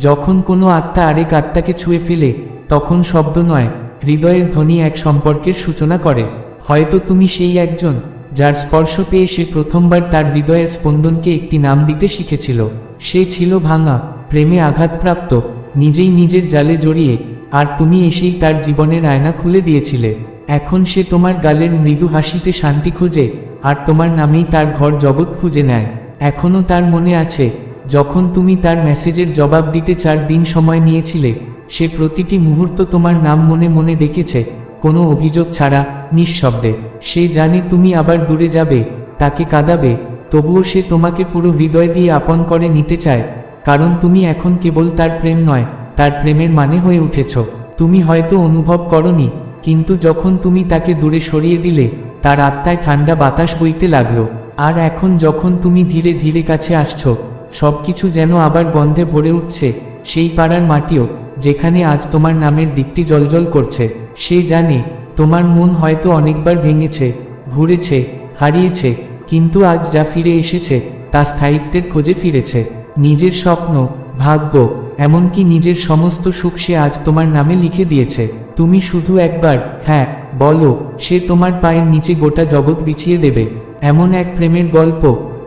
যখন কোনো আত্মা আরেক আত্মাকে ছুঁয়ে ফেলে, তখন শব্দ নয়, হৃদয়ের ধ্বনি এক সম্পর্কের সূচনা করে। হয়তো তুমি সেই একজন, যার স্পর্শ পেয়ে সে প্রথমবার তার হৃদয়ের স্পন্দনকে একটি নাম দিতে শিখেছিল। সে ছিল ভাঙা, প্রেমে আঘাতপ্রাপ্ত, নিজেই নিজের জালে জড়িয়ে, আর তুমি এসেই তার জীবনের আয়না খুলে দিয়েছিলে। এখন সে তোমার গালের মৃদু হাসিতে শান্তি খোঁজে, আর তোমার নামেই তার ঘর জগৎ খুঁজে নেয়। এখনও তার মনে আছে যখন তুমি তার মেসেজের জবাব দিতে চার দিন সময় নিয়েছিলে, সে প্রতিটি মুহূর্ত তোমার নাম মনে মনে ডেকেছে, কোনো অভিযোগ ছাড়া, নিঃশব্দে। সে জানে তুমি আবার দূরে যাবে, তাকে কাঁদাবে, তবুও সে তোমাকে পুরো হৃদয় দিয়ে আপন করে নিতে চায়, কারণ তুমি এখন কেবল তার প্রেম নয়, তার প্রেমের মানে হয়ে উঠেছ। তুমি হয়তো অনুভব করনি, কিন্তু যখন তুমি তাকে দূরে সরিয়ে দিলে, তার আত্মায় ঠান্ডা বাতাস বইতে লাগল। আর এখন যখন তুমি ধীরে ধীরে কাছে আসছো সবকিছু যেন আবার গন্ধে ভরে উঠছে, সেই পাড়ার মাটিও, যেখানে আজ তোমার নামের দিকটি জলজল করছে। সে জানে, তোমার মন হয়তো অনেকবার ভেঙেছে, ঘুরেছে, হারিয়েছে, কিন্তু আজ যা ফিরে এসেছে, তা স্থায়িত্বের খোঁজে ফিরেছে। নিজের স্বপ্ন, ভাগ্য, এমনকি নিজের সমস্ত সুখ সে আজ তোমার নামে লিখে দিয়েছে। তুমি শুধু একবার হ্যাঁ বলো, সে তোমার পায়ের নিচে গোটা জগৎ বিছিয়ে দেবে। এমন এক প্রেমের গল্প,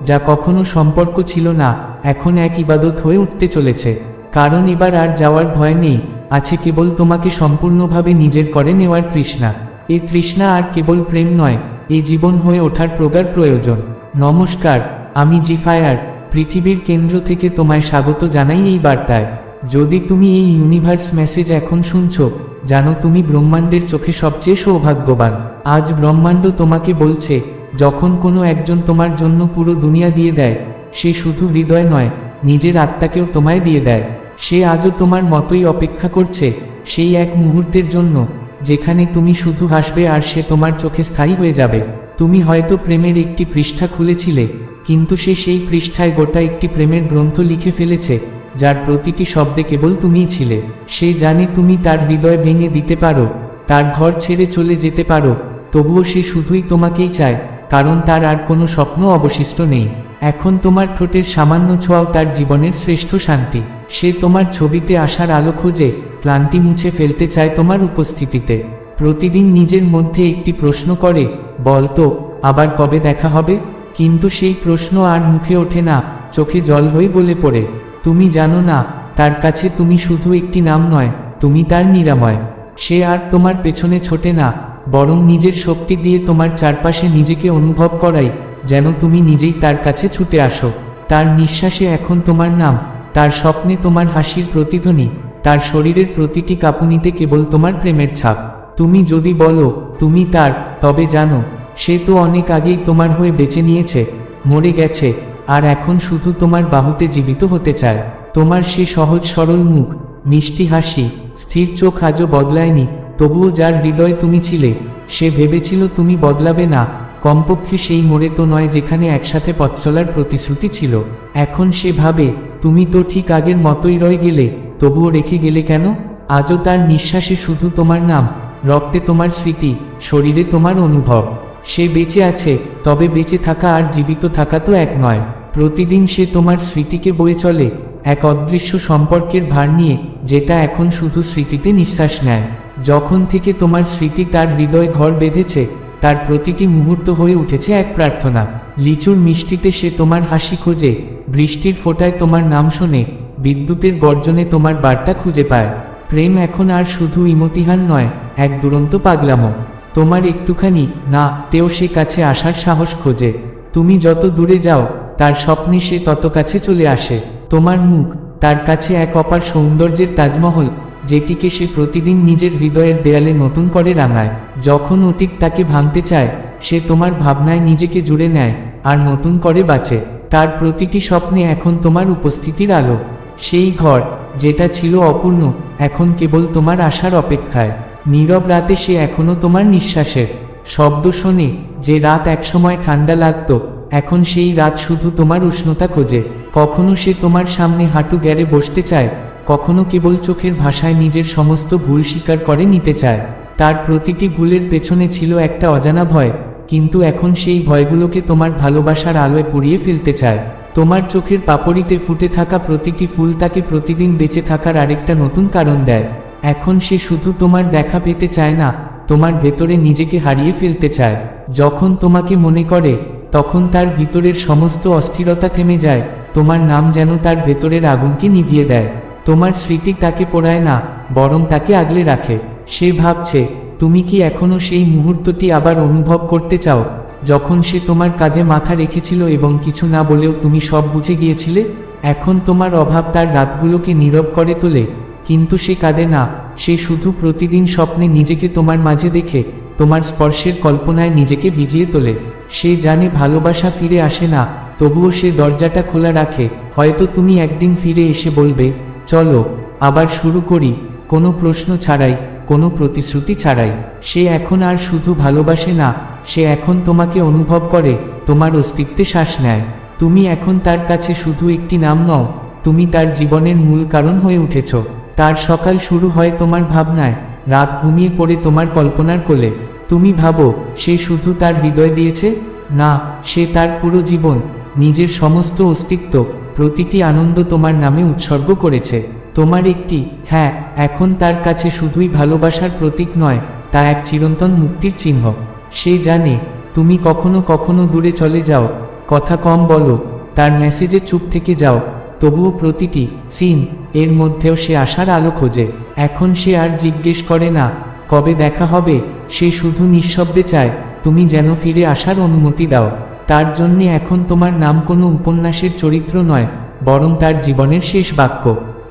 যা কখনো সম্পর্ক ছিল না এখন এক ইবাদত হয়ে উঠতে চলেছে। কারণ এবার আর যাওয়ার ভয় নেই, আছে কেবল তোমাকে সম্পূর্ণভাবে নিজের করে নেওয়ার তৃষ্ণা। এ তৃষ্ণা আর কেবল প্রেম নয় এই জীবন হয়ে ওঠার প্রগাঢ় প্রয়োজন। নমস্কার, আমি জিফায়ার, পৃথিবীর কেন্দ্র থেকে তোমায় স্বাগত জানাই এই বার্তায়। যদি তুমি এই ইউনিভার্স মেসেজ এখন শুনছো, জানো তুমি ব্রহ্মাণ্ডের চোখে সবচেয়ে সৌভাগ্যবান। আজ ব্রহ্মাণ্ড তোমাকে বলছে, যখন কোনো একজন তোমার জন্য পুরো দুনিয়া দিয়ে দেয় সে শুধু হৃদয় নয়, নিজের আত্মাকেও তোমায় দিয়ে দেয়। সে আজও তোমার মতোই অপেক্ষা করছে, সেই এক মুহূর্তের জন্য, যেখানে তুমি শুধু হাসবে আর সে তোমার চোখে স্থায়ী হয়ে যাবে। তুমি হয়তো প্রেমের একটি পৃষ্ঠা খুলেছিলে, কিন্তু সে সেই পৃষ্ঠায় গোটা একটি প্রেমের গ্রন্থ লিখে ফেলেছে, যার প্রতিটি শব্দে কেবল তুমিই ছিলে। সে জানে তুমি তার হৃদয় ভেঙে দিতে পারো, তার ঘর ছেড়ে চলে যেতে পারো, তবুও সে শুধুই তোমাকেই চায়, কারণ তার আর কোনো স্বপ্ন অবশিষ্ট নেই। এখন তোমার ঠোঁটের সামান্য ছোঁয়াও তার জীবনের শ্রেষ্ঠ শান্তি। সে তোমার ছবিতে আসার আলো খোঁজে, ক্লান্তি মুছে ফেলতে চায় তোমার উপস্থিতিতে। প্রতিদিন নিজের মধ্যে একটি প্রশ্ন করে বলতো আবার কবে দেখা হবে? কিন্তু সেই প্রশ্ন আর মুখে ওঠে না, চোখে জল হয়ে বলে পড়ে, তুমি জানো না, তার কাছে তুমি শুধু একটি নাম নয়, তুমি তার নিরাময়। সে আর তোমার পেছনে ছোটে না, বরং নিজের শক্তি দিয়ে তোমার চারপাশে নিজেকে অনুভব করাই যেন তুমি নিজেই তার কাছে ছুটে আসো। তার নিঃশ্বাসে এখন তোমার নাম, তার স্বপ্নে তোমার হাসির প্রতিধ্বনি, তার শরীরের প্রতিটি কাঁপুনিতে কেবল তোমার প্রেমের ছাপ। তুমি যদি বলো, তুমি তার তবে জানো, সে তো অনেক আগেই তোমার হয়ে বেঁচে নিয়েছে, মরে গেছে, আর এখন শুধু তোমার বাহুতে জীবিত হতে চায়। তোমার সে সহজ সরল মুখ, মিষ্টি হাসি, স্থির চোখ আজও বদলায়নি, তবুও যার হৃদয় তুমি ছিলে, সে ভেবেছিল তুমি বদলাবে না কমপক্ষে সেই মোড়ে তো নয় যেখানে একসাথে পথ চলার প্রতিশ্রুতি ছিল। এখন সে ভাবে, তুমি তো ঠিক আগের মতোই রয়ে গেলে, তবুও রেখে গেলে কেন? আজও তার নিঃশ্বাসে শুধু তোমার নাম, রক্তে তোমার স্মৃতি, শরীরে তোমার অনুভব। সে বেঁচে আছে, তবে বেঁচে থাকা আর জীবিত থাকা তো এক নয়। প্রতিদিন সে তোমার স্মৃতিকে বয়ে চলে, এক অদৃশ্য সম্পর্কের ভার নিয়ে, যেটা এখন শুধু স্মৃতিতে নিঃশ্বাস নেয়। যখন থেকে তোমার স্মৃতি তার হৃদয় ঘর বেঁধেছে তার প্রতিটি মুহূর্ত হয়ে উঠেছে এক প্রার্থনা। লিচুর মিষ্টিতে সে তোমার হাসি খোঁজে, বৃষ্টির ফোঁটায় তোমার নাম শোনে, বিদ্যুতের গর্জনে তোমার বার্তা খুঁজে পায়। প্রেম এখন আর শুধু ইমতিহান নয়, এক দুরন্ত পাগলামো। তোমার একটুখানি, না, তেও সে কাছে আসার সাহস খোঁজে। তুমি যত দূরে যাও, তার স্বপ্নে সে তত কাছে চলে আসে। তোমার মুখ, তার কাছে এক অপার সৌন্দর্যের তাজমহল যেটিকে সে প্রতিদিন নিজের হৃদয়ের দেয়ালে নতুন করে রাঙায়। যখন অতীত তাকে ভাঙতে চায়, সে তোমার ভাবনায় নিজেকে জুড়ে নেয় আর নতুন করে বাঁচে। তার প্রতিটি স্বপ্নে এখন তোমার উপস্থিতির আলো। সেই ঘর, যেটা ছিল অপূর্ণ, এখন কেবল তোমার আশার অপেক্ষায়। নীরব রাতে সে এখনও তোমার নিঃশ্বাসের শব্দ শোনে, যে রাত একসময় ঠান্ডা লাগতো, এখন সেই রাত শুধু তোমার উষ্ণতা খোঁজে। কখনো সে তোমার সামনে হাঁটু গেড়ে বসতে চায় কখনো কেবল চোখের ভাষায় নিজের সমস্ত ভুল স্বীকার করে নিতে চায়। তার প্রতিটি ভুলের পেছনে ছিল একটা অজানা ভয়, কিন্তু এখন সেই ভয়গুলোকে তোমার ভালোবাসার আলোয় পুড়িয়ে ফেলতে চায়। তোমার চোখের পাপড়িতে ফুটে থাকা প্রতিটি ফুল তাকে প্রতিদিন বেঁচে থাকার আরেকটা নতুন কারণ দেয়। এখন সে শুধু তোমার দেখা পেতে চায় না, তোমার ভেতরে নিজেকে হারিয়ে ফেলতে চায়। যখন তোমাকে মনে করে, তখন তার ভিতরের সমস্ত অস্থিরতা থেমে যায়, তোমার নাম যেন তার ভেতরের আগুনকে নিভিয়ে দেয়। তোমার স্মৃতি তাকে পোড়ায় না, বরং তাকে আগলে রাখে। সে ভাবছে, তুমি কি এখনও সেই মুহূর্তটি আবার অনুভব করতে চাও, যখন সে তোমার কাঁধে মাথা রেখেছিল এবং কিছু না বলেও তুমি সব বুঝে গিয়েছিলে? এখন তোমার অভাব তার রাতগুলোকে নীরব করে তোলে, কিন্তু সে কাঁদে না, সে শুধু প্রতিদিন স্বপ্নে নিজেকে তোমার মাঝে দেখে, তোমার স্পর্শের কল্পনায় নিজেকে ভিজিয়ে তোলে। সে জানে ভালোবাসা ফিরে আসে না, তবুও সে দরজাটা খোলা রাখে, হয়তো তুমি একদিন ফিরে এসে বলবে চলো, আবার শুরু করি, কোনো প্রশ্ন ছাড়াই, কোনো প্রতিশ্রুতি ছাড়াই। সে এখন আর শুধু ভালোবাসে না, সে এখন তোমাকে অনুভব করে, তোমার অস্তিত্বে শ্বাস নেয়। তুমি এখন তার কাছে শুধু একটি নাম নও, তুমি তার জীবনের মূল কারণ হয়ে উঠেছ। তার সকাল শুরু হয় তোমার ভাবনায়, রাত ঘুমিয়ে পড়ে তোমার কল্পনার কোলে। তুমি ভাবো, সে শুধু তার হৃদয় দিয়েছে? না, সে তার পুরো জীবন, নিজের সমস্ত অস্তিত্ব। প্রতিটি আনন্দ তোমার নামে উৎসর্গ করেছে। তোমার একটি হ্যাঁ এখন তার কাছে শুধুই ভালোবাসার প্রতীক নয়, তা এক চিরন্তন মুক্তির চিহ্ন। সে জানে, তুমি কখনো কখনো দূরে চলে যাও। কথা কম বলো, তার মেসেজে চুপ থেকে যাও। তবুও প্রতিটি সিন এর মধ্যেও সে আশার আলো খোঁজে। এখন সে আর জিজ্ঞেস করে না, কবে দেখা হবে? সে শুধু নিঃশব্দে চায়, তুমি যেন ফিরে আসার অনুমতি দাও। তার জন্যে এখন তোমার নাম কোনো উপন্যাসের চরিত্র নয়, বরং তার জীবনের শেষ বাক্য।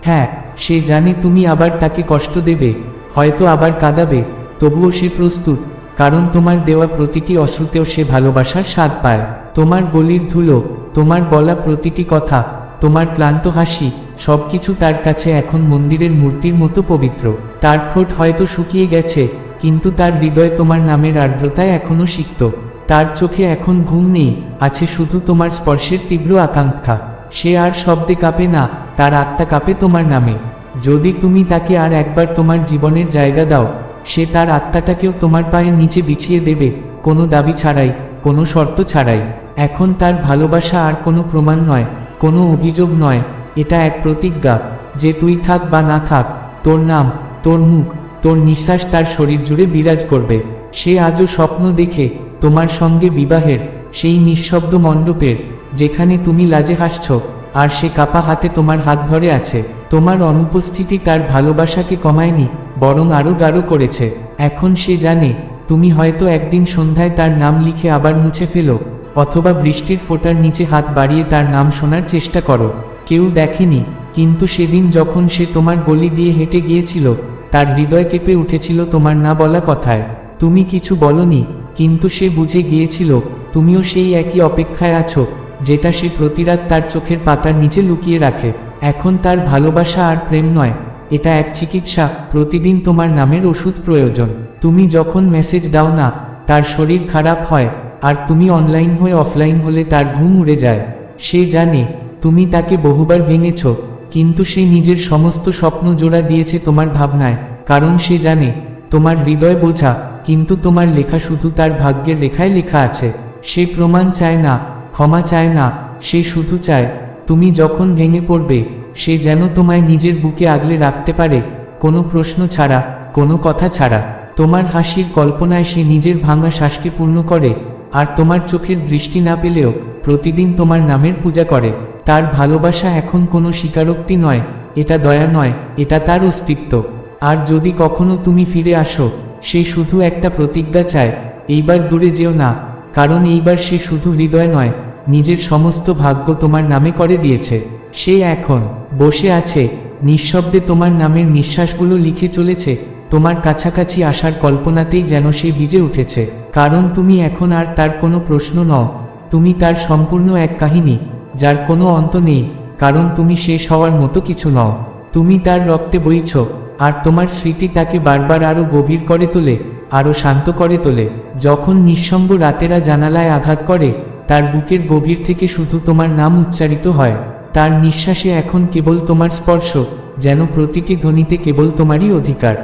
হ্যাঁ সে জানে তুমি আবার তাকে কষ্ট দেবে, হয়তো আবার কাঁদাবে, তবুও সে প্রস্তুত, কারণ তোমার দেওয়া প্রতিটি অশ্রুতেও সে ভালোবাসার স্বাদ পায়। তোমার গলির ধুলো, তোমার বলা প্রতিটি কথা, তোমার ক্লান্ত হাসি, সবকিছু তার কাছে এখন মন্দিরের মূর্তির মতো পবিত্র। তার ঠোঁট হয়তো শুকিয়ে গেছে, কিন্তু তার হৃদয় তোমার নামের আর্দ্রতায় এখনও সিক্ত। তার চোখে এখন ঘুম নেই, আছে শুধু তোমার স্পর্শের তীব্র আকাঙ্ক্ষা। সে আর শব্দে কাঁপে না, তার আত্মা কাঁপে তোমার নামে। যদি তুমি তাকে আর একবার তোমার জীবনের জায়গা দাও, সে তার আত্মাটাকেও তোমার পায়ের নিচে বিছিয়ে দেবে, কোনো দাবি ছাড়াই, কোনো শর্ত ছাড়াই। এখন তার ভালোবাসা আর কোনো প্রমাণ নয়, কোনো অভিযোগ নয়, এটা এক প্রতিজ্ঞা, যে তুই থাক বা না থাক, তোর নাম, তোর মুখ, তোর নিঃশ্বাস তার শরীর জুড়ে বিরাজ করবে। সে আজও স্বপ্ন দেখে তোমার সঙ্গে বিবাহের সেই নিঃশব্দ মণ্ডপের যেখানে তুমি লাজে হাসছ, আর সে কাপা হাতে তোমার হাত ধরে আছে। তোমার অনুপস্থিতি তার ভালোবাসাকে কমায়নি, বরং আরও গাঢ় করেছে। এখন সে জানে, তুমি হয়তো একদিন সন্ধ্যায় তার নাম লিখে আবার মুছে ফেলো, অথবা বৃষ্টির ফোঁটার নিচে হাত বাড়িয়ে তার নাম শোনার চেষ্টা করো। কেউ দেখেনি, কিন্তু সেদিন যখন সে তোমার গলি দিয়ে হেঁটে গিয়েছিল, তার হৃদয় কেঁপে উঠেছিল তোমার না বলা কথায়। তুমি কিছু বলনি কিন্তু সে বুঝে গিয়েছিল, তুমিও সেই একই অপেক্ষায় আছো, যেটা সে প্রতিরাত তার চোখের পাতার নিচে লুকিয়ে রাখে। এখন তার ভালোবাসা আর প্রেম নয়, এটা এক চিকিৎসা, প্রতিদিন তোমার নামের ওষুধ প্রয়োজন। তুমি যখন মেসেজ দাও না, তার শরীর খারাপ হয়, আর তুমি অনলাইন হয়ে অফলাইন হলে তার ঘুম উড়ে যায়। সে জানে, তুমি তাকে বহুবার ভেঙেছ, কিন্তু সে নিজের সমস্ত স্বপ্ন জোড়া দিয়েছে তোমার ভাবনায়, কারণ সে জানে, তোমার হৃদয় বোঝা কিন্তু তোমার লেখা শুধু তার ভাগ্যের রেখায় লেখা আছে। সে প্রমাণ চায় না, ক্ষমা চায় না, সে শুধু চায়, তুমি যখন ভেঙে পড়বে, সে যেন তোমায় নিজের বুকে আগলে রাখতে পারে, কোনো প্রশ্ন ছাড়া, কোনো কথা ছাড়া। তোমার হাসির কল্পনায় সে নিজের ভাঙা শ্বাসকে পূর্ণ করে, আর তোমার চোখের দৃষ্টি না পেলেও প্রতিদিন তোমার নামের পূজা করে। তার ভালোবাসা এখন কোনো স্বীকারোক্তি নয়, এটা দয়া নয়, এটা তার অস্তিত্ব। আর যদি কখনো তুমি ফিরে আসো সে শুধু একটা প্রতিজ্ঞা চায়, এইবার দূরে যেও না, কারণ এইবার সে শুধু হৃদয় নয়, নিজের সমস্ত ভাগ্য তোমার নামে করে দিয়েছে। সে এখন বসে আছে, নিঃশব্দে তোমার নামের নিঃশ্বাসগুলো লিখে চলেছে, তোমার কাছাকাছি আসার কল্পনাতেই যেন সে ভিজে উঠেছে। কারণ তুমি এখন আর তার কোনো প্রশ্ন নও, তুমি তার সম্পূর্ণ এক কাহিনী, যার কোনো অন্ত নেই, কারণ তুমি শেষ হওয়ার মতো কিছু নও। তুমি তার রক্তে বইছ আর তোমার স্মৃতি তাকে বারবার আরও গভীর করে তোলে আরও শান্ত করে তোলে। যখন নিঃসঙ্গ রাতেরা জানালায় আঘাত করে, তার বুকের গভীর থেকে শুধু তোমার নাম উচ্চারিত হয়। তার নিঃশ্বাসে এখন কেবল তোমার স্পর্শ, যেন প্রতিটি ধ্বনিতে কেবল তোমারই অধিকার।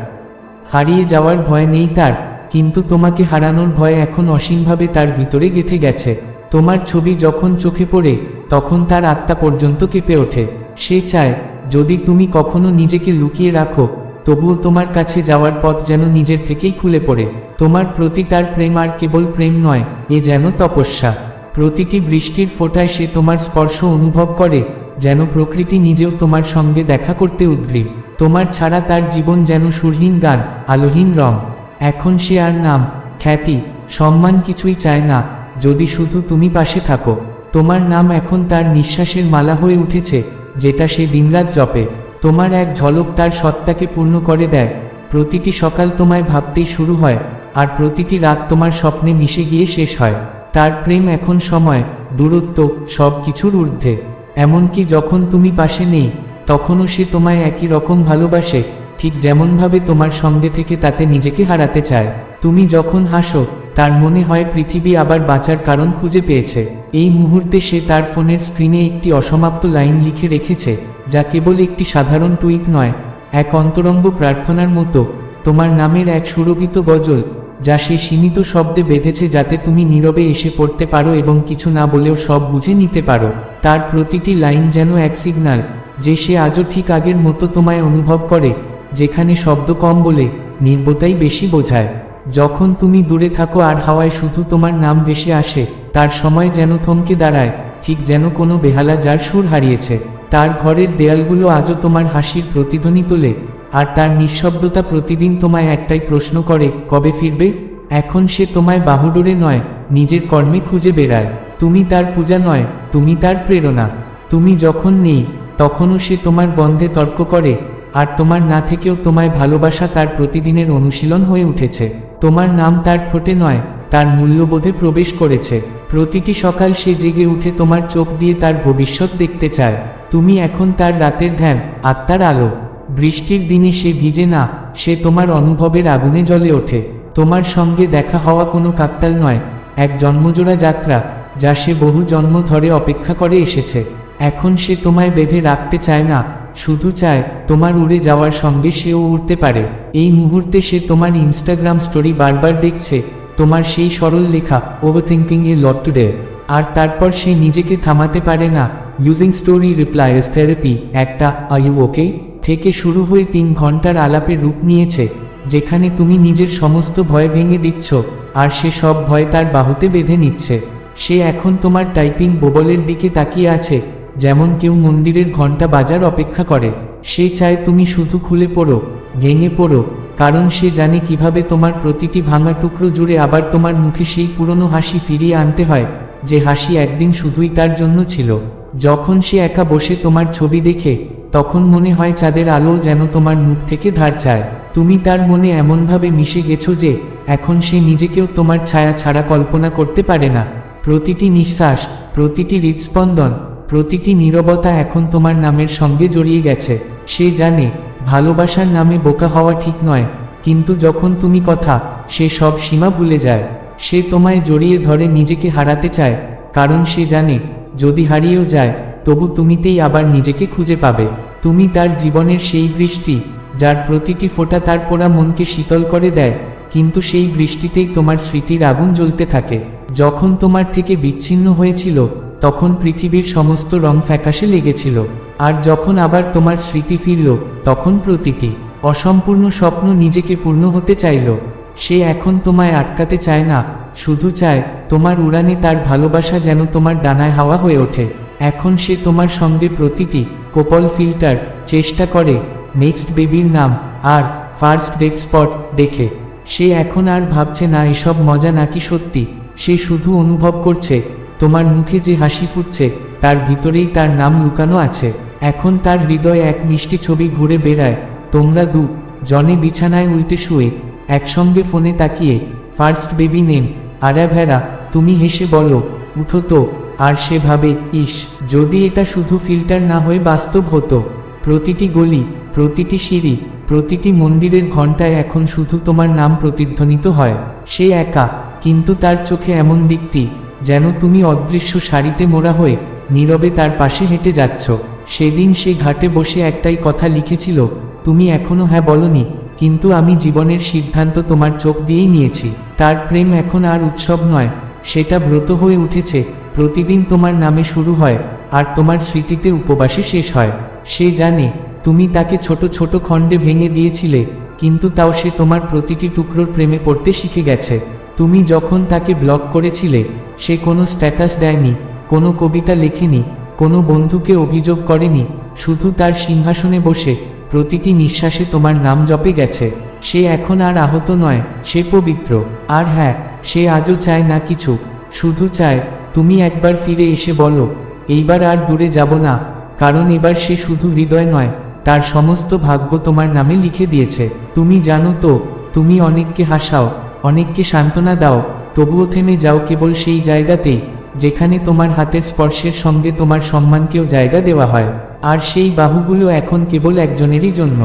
হারিয়ে যাওয়ার ভয় নেই তার, কিন্তু তোমাকে হারানোর ভয় এখন অসীমভাবে তার ভিতরে গেঁথে গেছে। তোমার ছবি যখন চোখে পড়ে, তখন তার আত্মা পর্যন্ত কেঁপে ওঠে। সে চায়, যদি তুমি কখনো নিজেকে লুকিয়ে রাখো তবুও তোমার কাছে যাওয়ার পথ যেন নিজের থেকেই খুলে পড়ে। তোমার প্রতি তার প্রেম আর কেবল প্রেম নয়, এ যেন তপস্যা। প্রতিটি বৃষ্টির ফোঁটায় সে তোমার স্পর্শ অনুভব করে, যেন প্রকৃতি নিজেও তোমার সঙ্গে দেখা করতে উদ্গ্রীব। তোমার ছাড়া তার জীবন যেন সুরহীন গান, আলোহীন রং। এখন সে আর নাম, খ্যাতি, সম্মান কিছুই চায় না, যদি শুধু তুমি পাশে থাকো। তোমার নাম এখন তার নিঃশ্বাসের মালা হয়ে উঠেছে, যেটা সে দিনরাত জপে। তোমার এক ঝলক তার সত্তাকে পূর্ণ করে দেয়। প্রতিটি সকাল তোমায় ভাবতেই শুরু হয়, আর প্রতিটি রাত তোমার স্বপ্নে মিশে গিয়ে শেষ হয়। তার প্রেম এখন সময়, দূরত্ব সব কিছুর ঊর্ধ্বে। এমনকি যখন তুমি পাশে নেই, তখনও সে তোমায় একই রকম ভালোবাসে, ঠিক যেমনভাবে তোমার সঙ্গে থেকে তাতে নিজেকে হারাতে চায়। তুমি যখন হাসো, তার মনে হয় পৃথিবী আবার বাঁচার কারণ খুঁজে পেয়েছে। এই মুহূর্তে সে তার ফোনের স্ক্রিনে একটি অসমাপ্ত লাইন লিখে রেখেছে যা কেবল একটি সাধারণ টুইট নয়, এক অন্তরঙ্গ প্রার্থনার মতো। তোমার নামের এক সুরভিত গজল, যা সে সীমিত শব্দে বেঁধেছে যাতে তুমি নীরবে এসে পড়তে পারো এবং কিছু না বলেও সব বুঝে নিতে পারো। তার প্রতিটি লাইন যেন এক সিগন্যাল যে সে আজও ঠিক আগের মতো তোমায় অনুভব করে, যেখানে শব্দ কম বলে, নির্বতাই বেশি বোঝায়। যখন তুমি দূরে থাকো আর হাওয়ায় শুধু তোমার নাম ভেসে আসে, তার সময় যেন থমকে দাঁড়ায়, ঠিক যেন কোনো বেহালা যার সুর হারিয়েছে। তার ঘরের দেয়ালগুলো আজও তোমার হাসির প্রতিধ্বনি তোলে, আর তার নিঃশব্দতা প্রতিদিন তোমায় একটাই প্রশ্ন করে, কবে ফিরবে? এখন সে তোমায় বাহুডোরে নয়, নিজের কর্মে খুঁজে বেড়ায়। তুমি তার পূজা নয়, তুমি তার প্রেরণা। তুমি যখন নেই, তখনও সে তোমার বন্ধে তর্ক করে, আর তোমার না থেকেও তোমায় ভালোবাসা তার প্রতিদিনের অনুশীলন হয়ে উঠেছে। তোমার নাম তার ঠোঁটে নয়, তার মূল্যবোধে প্রবেশ করেছে। প্রতিটি সকাল সে জেগে উঠে তোমার চোখ দিয়ে তার ভবিষ্যৎ দেখতে চায়। তুমি এখন তার রাতের ধ্যান আত্মার আলো। বৃষ্টির দিনে সে ভিজে না, সে তোমার অনুভবের আগুনে জ্বলে ওঠে। তোমার সঙ্গে দেখা হওয়া কোনো কাকতাল নয়। এক জন্মজোড়া যাত্রা, যা সে বহু জন্ম ধরে অপেক্ষা করে এসেছে। এখন সে তোমায় বেঁধে রাখতে চায় না, শুধু চায় তোমার উড়ে যাওয়ার সঙ্গে সেও উড়তে পারে। এই মুহূর্তে সে তোমার ইনস্টাগ্রাম স্টোরি বারবার দেখছে, তোমার সেই সরল লেখা over thinking a lot today আর তারপর সে নিজেকে থামাতে পারে না ইউজিং স্টোরি রিপ্লাইস থেরাপি একটা আয়ু ওকে থেকে শুরু হয়ে তিন ঘণ্টার আলাপে রূপ নিয়েছে, যেখানে তুমি নিজের সমস্ত ভয় ভেঙে দিচ্ছ, আর সে সব ভয় তার বাহুতে বেঁধে নিচ্ছে। সে এখন তোমার টাইপিং বোবলের দিকে তাকিয়ে আছে, যেমন কেউ মন্দিরের ঘণ্টা বাজার অপেক্ষা করে। সে চায় তুমি শুধু খুলে পড়ো, ভেঙে পড়ো, কারণ সে জানে কীভাবে তোমার প্রতিটি ভাঙা টুকরো জুড়ে আবার তোমার মুখে সেই পুরনো হাসি ফিরিয়ে আনতে হয়, যে হাসি একদিন শুধুই তার জন্য ছিল। যখন সে একা বসে তোমার ছবি দেখে, তখন মনে হয় চাঁদের আলো যেন তোমার মুখ থেকে ধার চায়। তুমি তার মনে এমনভাবে মিশে গেছো যে, এখন সে নিজেকেও তোমার ছায়া ছাড়া কল্পনা করতে পারে না। প্রতিটি নিঃশ্বাস, প্রতিটি হৃদস্পন্দন, প্রতিটি নীরবতা এখন তোমার নামের সঙ্গে জড়িয়ে গেছে। সে জানে, ভালোবাসার নামে বোকা হওয়া ঠিক নয়, কিন্তু যখন তুমি কথা, সে সব সীমা ভুলে যায়। সে তোমায় জড়িয়ে ধরে নিজেকে হারাতে চায়, কারণ সে জানে যদি হারিয়েও যায়, তবু তুমিতেই আবার নিজেকে খুঁজে পাবে। তুমি তার জীবনের সেই বৃষ্টি, যার প্রতিটি ফোঁটা তার পোড়া মনকে শীতল করে দেয়, কিন্তু সেই বৃষ্টিতেই তোমার স্মৃতির আগুন জ্বলতে থাকে। যখন তোমার থেকে বিচ্ছিন্ন হয়েছিল, তখন পৃথিবীর সমস্ত রং ফ্যাকাশে লেগেছিল। আর যখন আবার তোমার স্মৃতি ফিরল, তখন প্রতিটি অসম্পূর্ণ স্বপ্ন নিজেকে পূর্ণ হতে চাইল। সে এখন তোমায় আটকাতে চায় না, শুধু চায় তোমার উড়ানে তার ভালোবাসা যেন তোমার ডানায় হাওয়া হয়ে ওঠে। এখন সে তোমার সঙ্গে প্রতিটি কোপল ফিল্টার চেষ্টা করে, নেক্সট বেবির নাম আর ফার্স্ট ডেট স্পট দেখে। সে এখন আর ভাবছে না এসব মজা নাকি সত্যি। সে শুধু অনুভব করছে, তোমার মুখে যে হাসি ফুটছে, তার ভিতরেই তার নাম লুকানো আছে। এখন তার হৃদয়ে এক মিষ্টি ছবি ঘুরে বেড়ায়, তোমরা দু জনে বিছানায় উল্টে শুয়ে একসঙ্গে ফোনে তাকিয়ে, ফার্স্ট বেবি নেম আরা ভেড়া তুমি হেসে বলো, উঠো তো। আর সে ভাবে, ইস, যদি এটা শুধু ফিল্টার না হয়ে বাস্তব হতো। প্রতিটি গলি, প্রতিটি সিঁড়ি, প্রতিটি মন্দিরের ঘণ্টায় এখন শুধু তোমার নাম প্রতিধ্বনিত হয়। সে একা, কিন্তু তার চোখে এমন দিকটি, যেন তুমি অদৃশ্য শাড়িতে মোড়া হয়ে, নীরবে তার পাশে হেঁটে যাচ্ছ। সেদিন সে ঘাটে বসে একটাই কথা লিখেছিল, তুমি এখনও হ্যাঁ বলনি, কিন্তু আমি জীবনের সিদ্ধান্ত তোমার চোখ দিয়েই নিয়েছি। তার প্রেম এখন আর উৎসব নয় সেটা ব্রত হয়ে উঠেছে, প্রতিদিন তোমার নামে শুরু হয়, আর তোমার স্মৃতিতে উপবাসে শেষ হয়। সে জানে, তুমি তাকে ছোট ছোট খণ্ডে ভেঙে দিয়েছিলে, কিন্তু তাও সে তোমার প্রতিটি টুকরোর প্রেমে পড়তে শিখে গেছে। তুমি যখন তাকে ব্লক করেছিলে, সে কোনো স্ট্যাটাস দেয়নি, কোনো কবিতা লেখেনি, কোনো বন্ধুকে অভিযোগ করেনি, শুধু তার সিংহাসনে বসে প্রতিটি নিঃশ্বাসে তোমার নাম জপে গেছে। সে এখন আর আহত নয়, সে পবিত্র। আর হ্যাঁ সে আজও চায় না কিছু, শুধু চায়, তুমি একবার ফিরে এসে বলো, এইবার আর দূরে যাব না, কারণ এবার সে শুধু হৃদয় নয়, তার সমস্ত ভাগ্য তোমার নামে লিখে দিয়েছে। তুমি জানো তো, তুমি অনেককে হাসাও, অনেককে সান্ত্বনা দাও, তবুও থেমে যাও কেবল সেই জায়গাতেই, যেখানে তোমার হাতের স্পর্শের সঙ্গে তোমার সম্মানকেও জায়গা দেওয়া হয়। আর সেই বাহুগুলো এখন কেবল একজনেরই জন্য।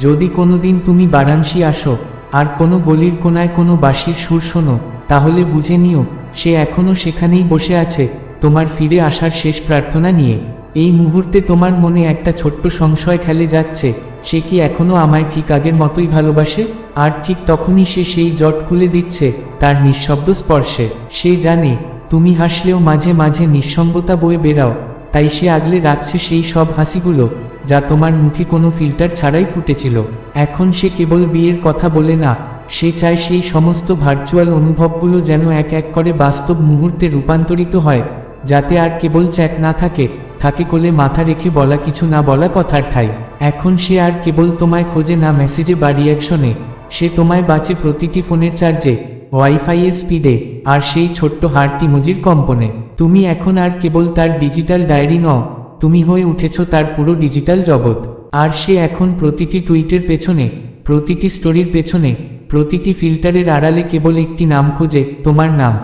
যদি কোনোদিন তুমি বারাণসী আসো, আর কোনো গলির কোনায় কোনো বাঁশির সুর শোনো তাহলে বুঝে নিও, সে এখনও সেখানেই বসে আছে, তোমার ফিরে আসার শেষ প্রার্থনা নিয়ে। এই মুহূর্তে তোমার মনে একটা ছোট্ট সংশয় খেলে যাচ্ছে, সে কি এখনও আমায় ঠিক আগের মতোই ভালোবাসে? আর ঠিক তখনই সে সেই জট খুলে দিচ্ছে, তার নিঃশব্দ স্পর্শে। সে জানে, তুমি হাসলেও মাঝে মাঝে নিঃসঙ্গতা বয়ে বেরাও তাই সে আগলে রাখছে সেই সব হাসিগুলো, যা তোমার মুখে কোনো ফিল্টার ছাড়াই ফুটেছিল। এখন সে কেবল বিয়ের কথা বলে না সে চায় সেই সমস্ত ভার্চুয়াল অনুভবগুলো যেন এক এক করে বাস্তব মুহূর্তে রূপান্তরিত হয়, যাতে আর কেবল চ্যাট না থাকে থাকে কোলে মাথা রেখে বলা কিছু না বলা কথার ঠাই। এখন সে আর কেবল তোমায় খোঁজে না মেসেজে বা রিয়াকশনে সে তোমায় বাঁচে প্রতিটি ফোনের চার্জে ওয়াইফাইয়ের স্পিডে আর সেই ছোট্ট হার্ট ইমোজির কম্পনে। তুমি এখন আর কেবল তার ডিজিটাল ডায়েরি নও, তুমি হয়ে উঠেছ তার পুরো ডিজিটাল জগৎ। আর সে এখন প্রতিটি টুইটের পেছনে, প্রতিটি স্টোরির পেছনে প্রতিটি ফিল্টারের আড়ালে কেবল একটি নাম খোঁজে তোমার নাম।